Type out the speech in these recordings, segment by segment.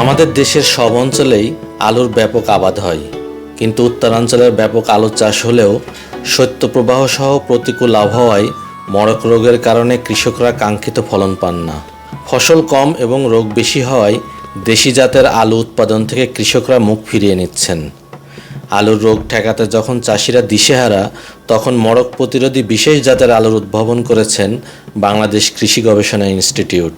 আমাদের দেশের সব অঞ্চলেই আলুর ব্যাপক আবাদ হয়। কিন্তু উত্তরাঞ্চলের ব্যাপক আলু চাষ হলেও শৈত্যপ্রবাহ সহ প্রতিকূল আবহাওয়ায় মরক রোগের কারণে কৃষকরা কাঙ্ক্ষিত ফলন পান না। ফসল কম এবং রোগ বেশি হওয়ায় দেশি জাতের আলু উৎপাদন থেকে কৃষকরা মুখ ফিরিয়ে নিচ্ছেন। আলুর রোগ ঠেকাতে যখন চাষিরা দিশেহারা, তখন মরক প্রতিরোধী বিশেষ জাতের আলুর উদ্ভাবন করেছেন বাংলাদেশ কৃষি গবেষণা ইনস্টিটিউট।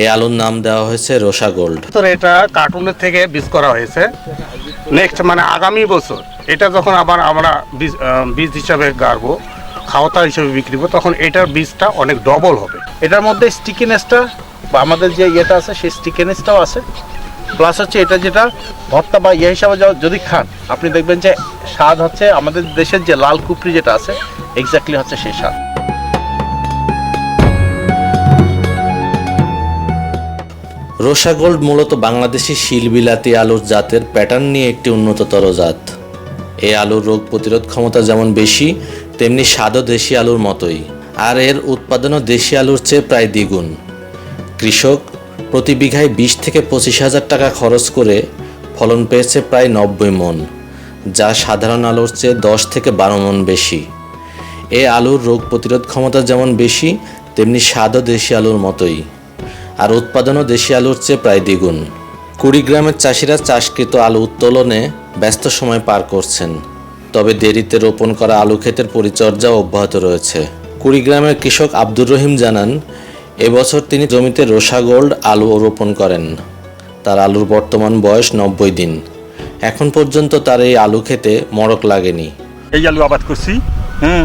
এই আলুর নাম দেওয়া হয়েছে রোসা গোল্ড। এটা কার্টুনের থেকে বীজ করা হয়েছে। নেক্সট মানে আগামী বছর এটা যখন আবার আমরা বীজ বীজ হিসাবে গাড়বো খাওয়াতা হিসেবে বিক্রি করব, তখন এটার বীজটা অনেক ডবল হবে। এটার মধ্যে স্টিকিনেসটা বা আমাদের যে ইয়েটা আছে, সেই স্টিকিনেসটাও আছে। প্লাস হচ্ছে এটা যেটা ভর্তা বা ইয়ে হিসাবে যদি খান, আপনি দেখবেন যে স্বাদ হচ্ছে আমাদের দেশের যে লাল কুপড়ি যেটা আছে এক্স্যাক্টলি হচ্ছে সেই স্বাদ। রোসা গোল্ড মূলত বাংলাদেশি শিলবিলাতি আলুর জাতের প্যাটার্ন নিয়ে একটি উন্নততর জাত। এই আলুর রোগ প্রতিরোধ ক্ষমতা যেমন বেশি, তেমনি স্বাদও দেশি আলুর মতোই। আর এর উৎপাদনও দেশি আলুর চেয়ে প্রায় দ্বিগুণ। কৃষক প্রতি বিঘায় বিশ থেকে পঁচিশ হাজার টাকা খরচ করে ফলন পেয়েছে প্রায় নব্বই মন, যা সাধারণ আলুর চেয়ে দশ থেকে বারো মন বেশি। এ আলুর রোগ প্রতিরোধ ক্ষমতা যেমন বেশি, তেমনি স্বাদও দেশি আলুর মতোই। আর উৎপাদনও দেশি আলুর চেয়ে প্রায় দ্বিগুণ। কুড়িগ্রামের চাষিরা চাষকৃত আলু উত্তোলনে ব্যস্ত সময় পার করছেন। তবে দেরিতে রোপণ করা আলু ক্ষেতের পরিচর্যা অব্যাহত রয়েছে। কুড়িগ্রামের কৃষক আব্দুর রহিম জানান, এবছর তিনি জমিতে রোসা গোল্ড আলু রোপণ করেন। তার আলুর বর্তমান বয়স নব্বই দিন। এখন পর্যন্ত তার এই আলু খেতে মরক লাগেনি। এই আলু আবাদ করছি, হুম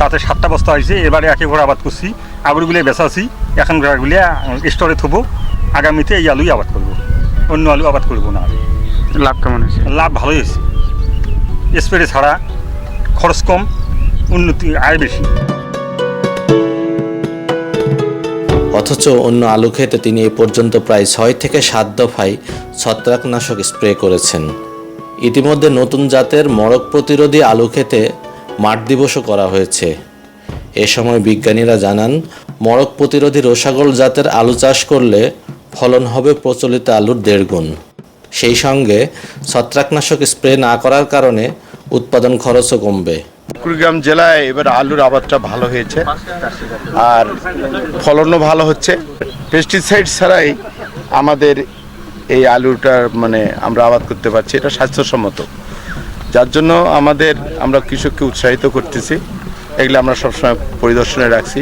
তাতে সাতটা বস্তা হয়েছে, এবারে একে ঘর আবাদ করছি। আলুগুলো বেচাছি এখন ঘরগুলো স্টোরে থবো। আগামীতে এই আলুই আবাদ করব। অন্য আলু আবাদ করব না। লাভ কেমন হয়েছে? লাভ ভালোই হয়েছে। স্প্রে ছাড়া খরচ কম উন্নতি আয় বেশি। অথচ অন্য আলু খেতে তিনি এ পর্যন্ত প্রায় ছয় থেকে সাত দফায় ছত্রাকনাশক স্প্রে করেছেন। ইতিমধ্যে নতুন জাতের মরক প্রতিরোধী আলু খেতে মাঠ দিবসও করা হয়েছে। এ সময় বিজ্ঞানীরা জানান, মরক প্রতিরোধী রোসাগোল জাতের আলু চাষ করলে ফলন হবে প্রচলিত আলুর দেড় গুণ। সেই সঙ্গে ছত্রাকনাশক স্প্রে না করার কারণে উৎপাদন খরচও কমবে। কুড়িগ্রাম জেলায় এবার আলুর আবাদটা ভালো হয়েছে আর ফলনও ভালো হচ্ছে। পেস্টিসাইড ছাড়াই আমাদের এই আলুটা মানে আমরা আবাদ করতে পারছি, এটা স্বাস্থ্যসম্মত। যার জন্য আমাদের, আমরা কৃষককে উৎসাহিত করতেছি। এগুলো আমরা সবসময় পরিদর্শনে রাখছি।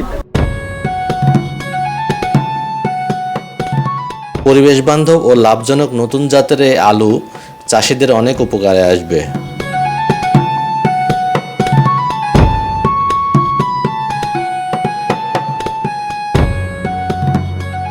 পরিবেশ বান্ধব ও লাভজনক নতুন জাতের আলু চাষিদের অনেক উপকারে আসবে।